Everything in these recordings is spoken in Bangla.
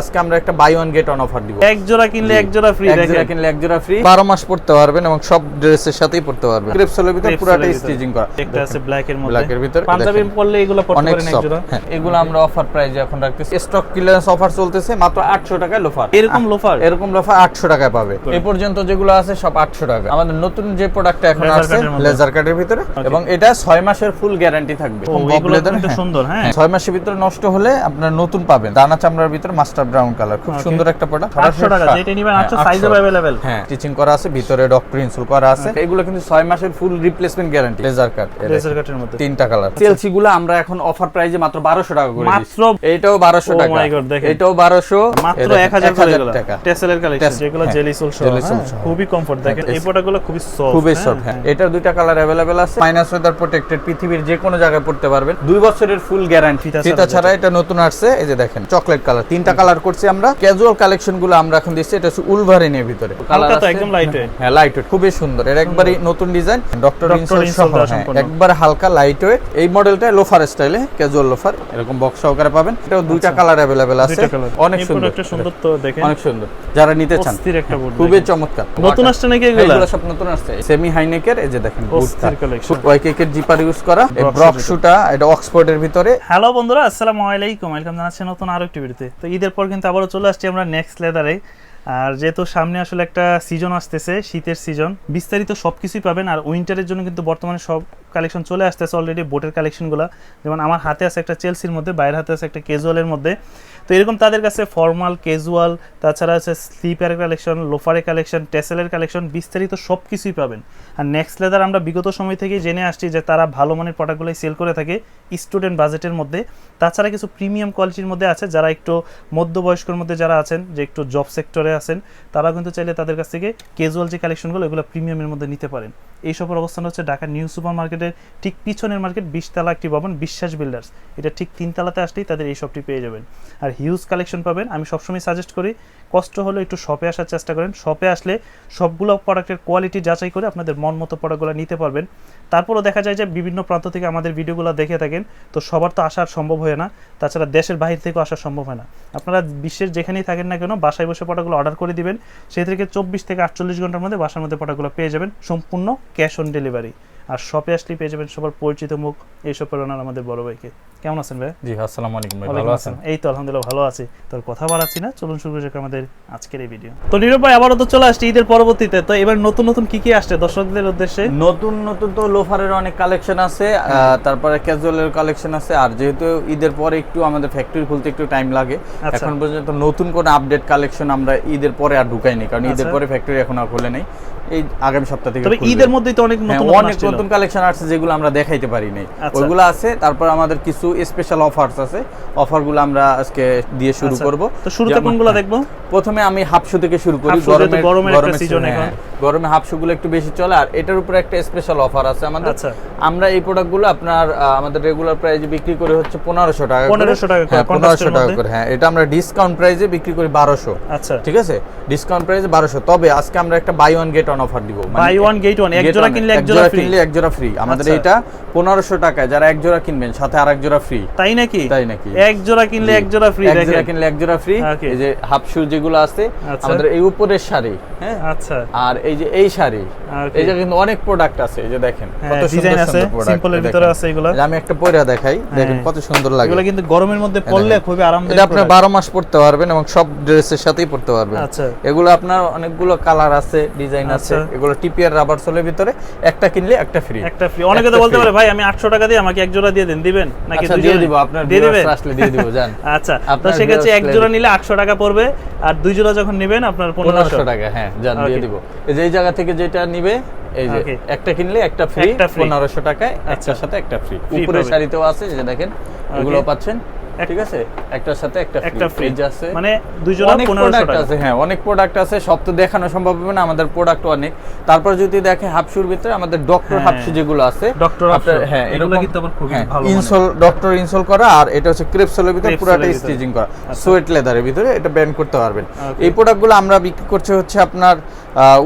আজকে আমরা একটা buy one get one offer দিব। এক জোড়া কিনলে এক জোড়া ফ্রি এক জোড়া কিনলে এক জোড়া ফ্রি 12 মাস পড়তে পারবেন এবং সব ড্রেসের সাথেই পড়তে পারবেন। ক্রেপসেলের ভিতর পুরোটাই স্টিচিং করা। একটা আছে ব্ল্যাক এর মধ্যে। Black এর ভিতরে। পাঞ্জাবি পরলে এগুলো পড়তে পারেন এক জোড়া। হ্যাঁ। এগুলো আমরা অফার প্রাইজে এখন রাখতেছি। স্টক ক্লিয়ারেন্স অফার চলতেছে মাত্র 800 টাকায় লোফার এরকম লোফার এরকম লোফার 800 টাকায় পাবে। এ পর্যন্ত যেগুলো আছে সব 800 টাকা। আমাদের নতুন যে প্রোডাক্টটা এখন আছে লেজার কাটের ভিতরে এবং এটা 6 মাসের ফুল গ্যারান্টি থাকবে। এগুলো হ্যাঁ। সুন্দর, হ্যাঁ। ছয় মাসের ভিতরে নষ্ট হলে আপনার নতুন পাবেন। দানা চামড়ার ভিতরে মাস্টার ব্রাউন কালার খুব. সুন্দর একটা প্রোডাক্ট 800 টাকা, যেটা নিবেন 800 size ও available। হ্যাঁ স্টিচিং করা আছে ভিতরে ডক্টর ইনসুল করা আছে। এগুলো কিন্তু 6 মাসের full replacement guarantee laser cut laser কাটের মধ্যে। তিনটা কালার সিএলসি গুলো আমরা এখন অফার প্রাইজে মাত্র 1200 টাকা করে মাত্র এইটাও 1200 Oh টাকা। এটাও 1200 মাত্র 1000 করে টাকা। টেসেলের কালেকশন যেগুলো হ্যাঁ। জেলি সোল হ্যাঁ, সহ। খুবই কমফর্ট দেখেন। হ্যাঁ, এই প্রোডাক্টগুলো খুবই সফট খুবই সফট হ্যাঁ। এটার দুইটা কালার অ্যাভেলেবেল আছে। মাইনাস ওয়েদার প্রোটেক্টেড পৃথিবীর যে কোনো জায়গায় পড়তে পারবেন। দুই বছরের ফুল গ্যারান্টি ফিতা ছাড়া এটা নতুন আসছে। এই যে দেখেন চকলেট কালার তিনটা কালার করছি আমরা। ক্যাজুয়াল কালেকশনগুলো আমরা এখন দিচ্ছি। এটা হচ্ছে উলভারিনের ভিতরে। হালকা তো একদম lightweight। হ্যাঁ লাইট ওয়েট খুবই সুন্দর। এটা একবারই নতুন ডিজাইন ডক্টর ইনসোল হ্যাঁ, সম্পূর্ণ। একবার হালকা লাইট ওয়েট এই মডেলটা লোফার স্টাইলে ক্যাজুয়াল লোফার এরকম বক্স সহকারে পাবেন। এটাও দুইটা কালার অ্যাভেলেবেল আছে। অনেক সুন্দর। সুন্দর তো দেখেন। অনেক সুন্দর। যারা নিতে চান খুবই চমৎকার। নতুন আসছে নাকি এগুলা? এগুলো সব নতুন আসছে। সেমি হাইনেকের এই যে দেখেন বুটটা ওয়াইকেকের জিপার ইউজ করা। এই ব্রক শুটা এটা অক্সফোর্ডের ভিতরে। হ্যালো বন্ধুরা আসসালামু আলাইকুম। ওয়েলকাম জানাচ্ছি নতুন আরও একটি ভিডিওতে তো ঈদের পর কিন্তু আবারও চলে আসছি আমরা নেক্সট লেদারে আর যেহেতু সামনে আসলে একটা সিজন আসতেছে, শীতের সিজন বিস্তারিত সব কিছুই পাবেন। আর উইন্টারের জন্য কিন্তু বর্তমানে সব কালেকশন চলে আসতেছে অলরেডি বোটের কালেকশনগুলো যেমন আমার হাতে আছে একটা চেলসির মধ্যে, বাইরের হাতে আছে একটা কেজুয়ালের মধ্যে। তো এরকম তাদের কাছে ফর্মাল ক্যাজুয়াল তাছাড়া আছে স্লিপারের কালেকশন লোফারের কালেকশন টেসেলের কালেকশন বিস্তারিত সব কিছুই পাবেন। আর নেক্সট লেদার আমরা বিগত সময় থেকেই জেনে আসছি যে তারা ভালো মানের প্রোডাক্টগুলোই সেল করে থাকে স্টুডেন্ট বাজেটের মধ্যে। তাছাড়া কিছু প্রিমিয়াম কোয়ালিটির মধ্যে আছে যারা একটু মধ্যবয়স্কর মধ্যে যারা আছেন, যে একটু জব সেক্টরে আছেন তারা কিন্তু চাইলে তাদের কাছ থেকে ক্যাজুয়াল যে কালেকশনগুলো এগুলো প্রিমিয়ামের মধ্যে নিতে পারেন। এই সবের অবস্থান হচ্ছে ঢাকা নিউ সুপার মার্কেটের ঠিক পিছনের মার্কেট বিশতলা একটি ভবন, বিশ্বাস বিল্ডার্স এটা ঠিক তিনতলাতে আসলেই তাদের এই শপটি পেয়ে যাবেন। আর হিউজ কালেকশন পাবেন। আমি সবসময় সাজেস্ট করি, কষ্ট হলে একটু শপে আসার চেষ্টা করেন। শপে আসলে সবগুলো প্রোডাক্টের কোয়ালিটি যাচাই করে আপনাদের মন মতো প্রোডাক্টগুলো নিতে পারবেন। তারপরও দেখা যায় যে বিভিন্ন প্রান্ত থেকে আমাদের ভিডিওগুলো দেখে থাকেন, তো সবার তো আসার সম্ভব হয় না। তাছাড়া দেশের বাইরে থেকেও আসা সম্ভব হয় না। আপনারা বিশ্বের যেখানেই থাকেন না কেন, বাসায় বসে প্রোডাক্টগুলো অর্ডার করে দিবেন। সেই থেকে চব্বিশ থেকে আটচল্লিশ ঘণ্টার মধ্যে বাসার মধ্যে প্রোডাক্টগুলো পেয়ে যাবেন। সম্পূর্ণ ক্যাশ অন ডেলিভারি আর শপে আসলেই পেয়ে যাবেন সবার পরিচিত মুখ এইসব প্রেরণার আমাদের বড় ভাইকে। কেমন আছেন ভাই? জি আসসালামু আলাইকুম ভাই ভালো আছেন? এই তো আলহামদুলিল্লাহ ভালো আছি। তোর কথা বাড়াচ্ছি না চলুন শুরু করে আমাদের আজকের এই ভিডিও তো নীরব ভাই আবারও তো চলে আসছে ঈদের পরবর্তীতে। তো এবার নতুন নতুন কি কি আসছে দর্শকদের উদ্দেশ্যে? নতুন নতুন তো লোফারের অনেক কালেকশন আছে আহ, তারপরে ক্যাজুয়ালের কালেকশন আছে আর যেহেতু ঈদের পরে একটু আমাদের ফ্যাক্টরি খুলতে একটু টাইম লাগে আচ্ছা। এখন পর্যন্ত নতুন কোনো আপডেট কালেকশন আমরা ঈদের পরে আর ঢুকাইনি কারণ ঈদের আচ্ছা। পরে ফ্যাক্টরি এখন আর খুলে নেই। এই আগামী সপ্তাহ থেকে তবে ঈদের মধ্যেই তো অনেক হ্যাঁ, নতুন অনেক নতুন কালেকশন যেগুলো আমরা দেখাইতে পারি নাই। আচ্ছা। ওইগুলো আছে তারপর আমাদের কিছু স্পেশাল অফারস আছে। অফারগুলো আমরা আজকে দিয়ে শুরু আচ্ছা। করব। তো শুরুতে কোনগুলো হ্যাঁ, দেখব? প্রথমে আমি হাফ শু থেকে শুরু করি গরমের গরমের season হ্যাঁ, এখন। গরমে একটু বেশি চলে আর এটার উপরে একটা স্পেশাল অফার আছে আমাদের। আচ্ছা। আমরা এই প্রোডাক্টগুলো আপনার আমাদের রেগুলার প্রাইসে বিক্রি করে হচ্ছে পনেরোশো টাকা করে। 1500 টাকা করে, পনেরোশো টাকা করে হ্যাঁ এটা আমরা ডিসকাউন্ট প্রাইসে বিক্রি করি বারোশো। আচ্ছা। ঠিক আছে? ডিসকাউন্ট প্রাইসে বারোশো। তবে আজকে আমরা একটা buy one get one offer দিব। বাই ওয়ান গেট ওয়ান এক জোড়া কিনলে এক জোড়া ফ্রি কিনলে এক জোড়া ফ্রি আমাদের আচ্ছা। এটা পনেরোশো টাকায় যারা এক জোড়া কিনবেন সাথে আর এক জোড়া ফ্রি তাই নাকি? তাই নাকি? এক জোড়া কিনলে এক জোড়া ফ্রি এক জোড়া কিনলে এক জোড়া ফ্রি এই যে হাফ শু যেগুলো আছে আচ্ছা। আমাদের এই উপরের শাড়ি হ্যাঁ? আচ্ছা। আর এই যে এই শাড়ি এই যে কিন্তু অনেক প্রোডাক্ট আছে এই যে দেখেন হ্যাঁ, কত design আছে, এর ভিতরে আছে এগুলা। আমি একটা পরে দেখাই দেখেন হ্যাঁ। কত সুন্দর লাগে। এগুলো কিন্তু গরমের মধ্যে পরলে দেখেন। খুবই আরামদায়ক এটা আপনি 12 মাস পড়তে পারবেন এবং সব ড্রেসের সাথেই পড়তে পারবেন। আচ্ছা। এগুলো আপনার অনেকগুলো কালার আছে ডিজাইন আছে আচ্ছা। এগুলো টিপিআর রাবার সোলের ভিতরে একটা কিনলে একটা ফ্রি একটা ফ্রি অনেকে তো বলতে পারে ভাই আমি 800 টাকা দিয়ে আমাকে এক জোড়া দিয়ে দেন দিবেন? নাকি আচ্ছা দুই জোড়া? দিব আপনার দিয়ে দিবেন? আসলে দিয়ে দিব জান আচ্ছা তো সেক্ষেত্রে viewers এক জোড়া নিলে 800 টাকা পড়বে আর দুই জোড়া যখন নেবেন আপনার 1500 1500 টাকা হ্যাঁ জান দিয়ে দিব। এই যে এই জায়গা থেকে যেটা নিবে এই যে একটা কিনলে একটা ফ্রি একটা free। 1500 টাকায় আচ্ছা। একটার সাথে একটা ফ্রি উপরে। শাড়িতেও আছে যে দেখেন এগুলো পাচ্ছেন। ঠিক আছে একটার সাথে একটা একটা ফ্রি ফ্রি আছে মানে দুই জোড়া অনেক 1500 প্রোডাক্ট টাকা আছে হ্যাঁ অনেক প্রোডাক্ট আছে সব তো দেখানো সম্ভব হবে না আমাদের প্রোডাক্ট অনেক তারপর যদি দেখে হাফশুর ভিতরে আমাদের ডক্টর হ্যাঁ। হাফশু যেগুলো আছে Dr. আপনার- হ্যাঁ এগুলো কিন্তু আবার খুবই হ্যাঁ, ভালো ইনসোল ডক্টর ইনসোল করা আর এটা হচ্ছে ক্রেপসোলের ভিতরে পুরাটাই স্টিচিং করা আচ্ছা। সোয়েট লেদারের ভিতরে এটা ব্যান্ড করতে পারবেন Okay. এই প্রোডাক্টগুলো আমরা বিক্রি করছে হচ্ছে আপনার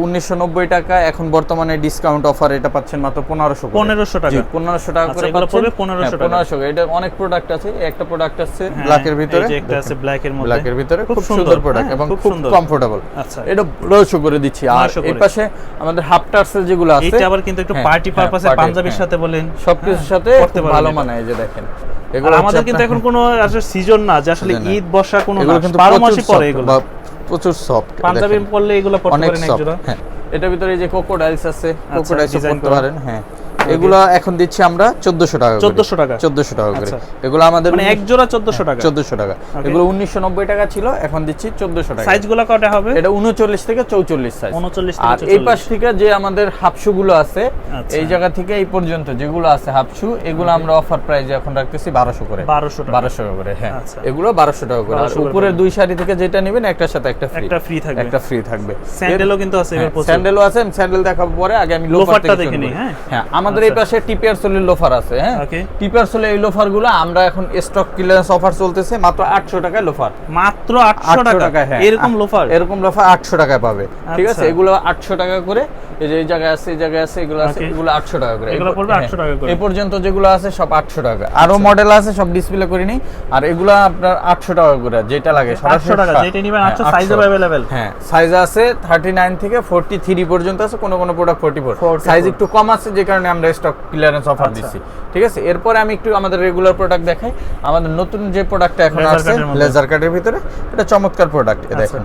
উনিশশো নব্বই টাকা এখন বর্তমানে ডিসকাউন্ট অফার এটা পাচ্ছেন মাত্র পনেরোশো পনেরোশো টাকা। পনেরোশো টাকা আচ্ছা, করে পড়বে 1500 টাকা। পনেরোশো এটা অনেক প্রোডাক্ট আছে একটা প্রোডাক্ট আছে হ্যাঁ, ব্ল্যাকের ভিতরে এই যে একটা আছে ব্ল্যাকের মধ্যে। ব্ল্যাকের ভিতরে খুব সুন্দর, প্রোডাক্ট হ্যাঁ, এবং খুব কমফোর্টেবল আচ্ছা। এটা নয়শো করে দিচ্ছি। আর এই পাশে আমাদের হাফ টার্সের যেগুলো আছে এইটা আবার কিন্তু একটু হ্যাঁ, পার্টি হ্যাঁ, পারপাসে পাঞ্জাবির হ্যাঁ। সাথে বলেন। সবকিছুর হ্যাঁ, সাথে ভালো মানায় যে দেখেন। এগুলো আমাদের কিন্তু এখন কোনো আসলে সিজন না যে আসলে ঈদ বর্ষা কোনো প্রচুর মাসই পরে এগুলো। প্রচুর সফট পাঞ্জাবি পরলে এগুলো পড়তে অনেক পারেন একজন সফট হ্যাঁ। এটার ভিতরে এই যে কোকোডাইলস আছে কোকোডাইলস পরতে পড়তে পারেন হ্যাঁ। এগুলো এখন দিচ্ছি আমরা 1400 টাকা 1400 টাকা। 1400 টাকা করে। আচ্ছা। এগুলো আমাদের মানে এক জোড়া চোদ্দশো টাকা। 1400 টাকা। এগুলো 1990 টাকা ছিল এখন দিচ্ছি 1400 টাকা। সাইজগুলো কটা হবে? এটা 39 থেকে 44 সাইজ 39 আর থেকে এই পাশ থেকে যে আমাদের হাফশু গুলো আছে আচ্ছা। এই জায়গা থেকে এই পর্যন্ত যেগুলো আছে হাফশু এগুলো আমরা অফার প্রাইজে এখন রাখতেছি 1200 করে। 1200 টাকা। 1200 টাকা করে হ্যাঁ। আচ্ছা। এগুলো 1200 টাকা করে। আর উপরের দুই শাড়ি থেকে যেটা নেবেন একটার সাথে একটা ফ্রি একটা ফ্রি থাকবে। একটা ফ্রি থাকবে। স্যান্ডেলও কিন্তু আছে স্যান্ডেলও আছে স্যান্ডেল দেখাবো পরে আগে আমি লোফারটা দেখে নিই, হ্যাঁ? হ্যাঁ আমাদের এই পাশে টিপিআর সোলের লোফার আছে হ্যাঁ. টিপিআর সোলে এই লোফারগুলো আমরা এখন স্টক ক্লিয়ারেন্স অফার চলতেছে মাত্র 800 টাকায় লোফার মাত্র 800 800 টাকা? হ্যাঁ। এরকম লোফার এরকম লোফার 800 টাকায় পাবে। ঠিক আছে? আচ্ছা। এগুলো 800 টাকা করে এই যে এই জায়গায় আছে এই জায়গায় আছে এগুলো আছে এগুলো 800 টাকা করে। এগুলো পড়বে হ্যাঁ, 800 টাকা করে। এই পর্যন্ত যেগুলো আছে সব 800 টাকা। আরও মডেল আছে সব ডিসপ্লে করিনি। আর এগুলো আপনার 800 টাকা করে যেটা লাগে 800 টাকা, যেটা নিবেন 800 হ্যাঁ, size 800 available। হ্যাঁ সাইজ আছে 39 থেকে 43 পর্যন্ত আছে কোনো কোনো প্রোডাক্ট 44 44 সাইজ একটু কম আছে যে কারণে আমরা স্টক ক্লিয়ারেন্স অফার আচ্ছা। দিচ্ছি। ঠিক আছে? এরপরে আমি একটু আমাদের রেগুলার প্রোডাক্ট দেখাই। আমাদের নতুন যে প্রোডাক্টটা এখন আছে। লেজার কাটের ভিতরে এটা চমৎকার প্রোডাক্ট আচ্ছা। দেখেন।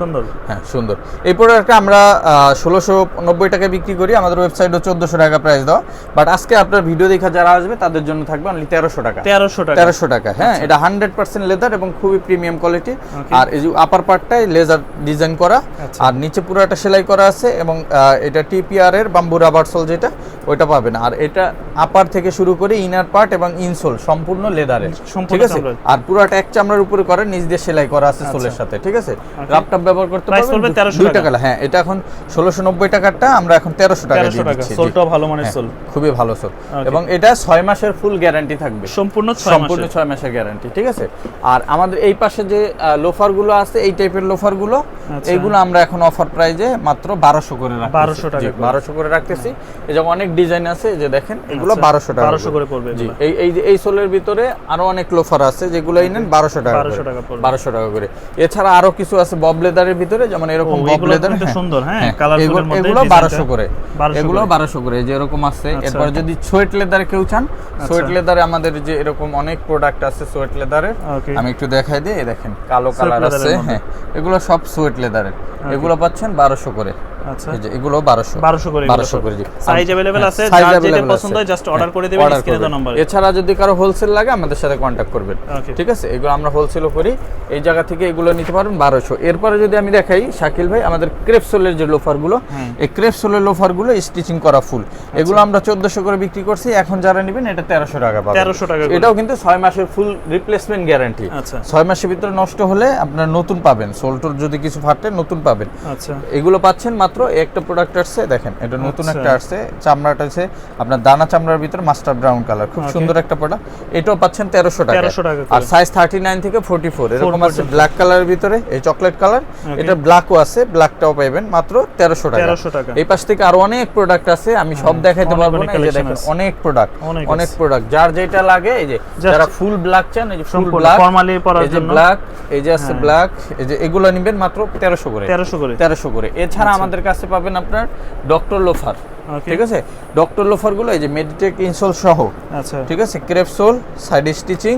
সুন্দর। হ্যাঁ সুন্দর। এই প্রোডাক্টটা আমরা ষোলোশো নব্বই টাকায় বিক্রি করি। আমাদের চোদ্দোশো টাকা প্রাইস বাট আজকে আপনার ভিডিও দেখা যারা আসবে তাদের জন্য থাকবে অনলি তেরোশো টাকা। 1300 টাকা। তেরোশো টাকা হ্যাঁ এটা হান্ড্রেড পার্সেন্ট লেদার এবং খুবই প্রিমিয়াম কোয়ালিটি আর এই যে আপার পার্টটাই লেজার ডিজাইন করা। আচ্ছা। আর নিচে পুরোটা সেলাই করা আছে এবং এটা টিপিআর এর বাম্বু রাবার সোল যেটা ওইটা পাবেন। আর এটা আপার থেকে শুরু করে ইনার পার্ট এবং ইনসোল সম্পূর্ণ লেদারের ঠিক আছে। আর পুরোটা এক চামড়ার উপরে করে নিচ দিয়ে সেলাই করা আছে সোলের সাথে ঠিক আছে? রাপটাপ ব্যবহার করতে পারবেন? পড়বে 1300 দুইটা টাকা। হ্যাঁ এটা এখন ষোলোশো নব্বই টাকারটা আমরা এখন তেরোশো টাকা দিয়ে দিচ্ছি। জি। সোলটাও ভালো মানের হ্যাঁ, সোল খুবই ভালো সোল এবং এটা ছয় মাসের ফুল গ্যারান্টি থাকবে। সম্পূর্ণ 6 সম্পূর্ণ মাসের। ছয় মাসের গ্যারান্টি ঠিক আছে? আর আমাদের এই পাশে যে লোফারগুলো আছে এই টাইপের লোফারগুলো। এইগুলো আমরা এখন অফার প্রাইজে মাত্র বারোশো করে 1200 টাকা করে। বারোশো করে রাখতেছি। এই যেমন অনেক ডিজাইন আছে যে দেখেন এগুলো আচ্ছা, বারোশো টাকা 1200 করে। পড়বে জি এই এই যে এই সোলের ভিতরে আরও অনেক লোফার আছে যেগুলো নেন বারোশো টাকা 1200 টাকা করে। এছাড়া আরও কিছু আছে বব লেদারের ভিতরে যেমন এরকম বক বব লেদার কিন্তু সুন্দর, হ্যাঁ, এর মধ্যে এগুলো design টা। বারোশো করে। 1200 এগুলো করে। বারোশো করে যে এরকম আছে। আচ্ছা। এরপর যদি সোয়েট লেদার কেউ চান সোয়েট লেদারে আমাদের যে এরকম অনেক প্রোডাক্ট আছে সোয়েট লেদারের আমি একটু দেখাই দিই দেখেন কালো কালার আছে হ্যাঁ। এগুলো সব সোয়েট লেদারের এগুলো পাচ্ছেন বারোশো করে। আচ্ছা এই যে এগুলো বারোশো 1200 করে বারোশো করে জি সাইজ अवेलेबल আছে size যার যেটা available পছন্দ হয় আছে। জাস্ট অর্ডার হ্যাঁ, করে দিবেন order স্ক্রিনে দেওয়া করবেন। নম্বরে এছাড়া যদি কারো হোলসেল লাগে আমাদের সাথে কন্ট্যাক্ট করবেন Okay. ঠিক আছে এগুলো আমরা হোলসেলও করি এই জায়গা থেকে এগুলো নিতে পারবেন বারোশো এরপরে যদি আমি দেখাই শাকিল ভাই আমাদের ক্রেপসোলের যে লোফারগুলো হ্যাঁ। এই ক্রেপসোলের লোফারগুলো স্টিচিং করা ফুল এগুলো আমরা চোদ্দশো করে বিক্রি করছি এখন যারা নেবেন এটা তেরোশো টাকা পাবেন 1300 টাকা করে। এটাও কিন্তু ছয় মাসের ফুল রিপ্লেসমেন্ট গ্যারান্টি আচ্ছা ছয় মাসের ভিতরে নষ্ট হলে আপনার নতুন পাবেন সোলটোর যদি কিছু ফাটে নতুন পাবেন আচ্ছা এগুলো পাচ্ছেন মাত্র এই একটা প্রোডাক্ট আসছে দেখেন এটা নতুন আচ্ছা। একটা আসছে চামড়াটা আছে আপনার দানা চামড়ার ভিতরে মাস্টার ব্রাউন কালার খুব সুন্দর একটা প্রোডাক্ট এটাও পাচ্ছেন তেরোশো টাকা 1300 টাকা আর সাইজ থার্টি নাইন থেকে ফোর্টি ফোর এরকম আছে ব্ল্যাক কালারের ভিতরে এই চকলেট কালার এটা ব্ল্যাকও আছে ব্ল্যাকটাও পাইবেন মাত্র তেরোশো টাকা। 1300 টাকা। এই পাশ থেকে আরও অনেক প্রোডাক্ট আছে আমি সব দেখাইতে অনেক পারব অনেক না এই যে দেখেন অনেক প্রোডাক্ট অনেক প্রোডাক্ট যার যেটা লাগে এই যে যারা ফুল ব্ল্যাক চান এই যে ফুল ব্ল্যাক formally পরার এই যে জন্য। ব্ল্যাক এই যে আছে হ্যাঁ। ব্ল্যাক এই যে এগুলো নিবেন মাত্র তেরোশো করে। 1300 করে। তেরোশো করে। এছাড়া আমাদের কাছে পাবেন আপনার ডক্টর লোফার. ঠিক আছে? ডক্টর লোফারগুলো এই যে মেডিটেক ইনসোল সহ আচ্ছা। ঠিক আছে? ক্রেপসোল সাইড স্টিচিং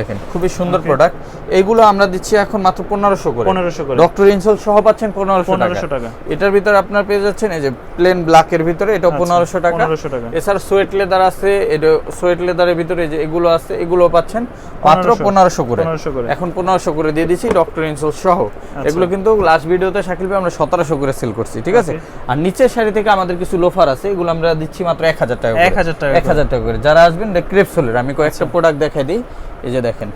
দেখেন খুবই সুন্দর প্রোডাক্ট এইগুলো আমরা দিচ্ছি এখন মাত্র পনেরোশো করে। 1500 করে। ডক্টর ইনসোল সহ পাচ্ছেন পনেরোশো 1500 টাকা। এটার ভিতরে আপনার পেয়ে যাচ্ছেন এই যে প্লেন ব্ল্যাকের ভিতরে এটাও আচ্ছা, পনেরোশো টাকা। 1500 টাকা। এছাড়া সোয়েট লেদার আছে এটা সোয়েট লেদারের ভিতরে এই যে এগুলো আছে এগুলো পাচ্ছেন মাত্র 1500 পনেরোশো করে। 1500 করে। এখন পনেরোশো করে দিয়ে দিচ্ছি ডক্টর ইনসোল সহ। আচ্ছা। এগুলো কিন্তু লাস্ট ভিডিওতে শাকিল ভাই আমরা সতেরোশো করে সেল করছি ঠিক আছে? আর নিচের শাড়ি থেকে আমাদের কিছু লোফার আছে এগুলো আমরা দিচ্ছি মাত্র এক হাজার টাকা 1000 টাকা এক হাজার টাকা করে। যারা আসবেন ক্রেপসোলের আমি কয়েকটা প্রোডাক্ট দেখাই দিই। এই যে দেখেন.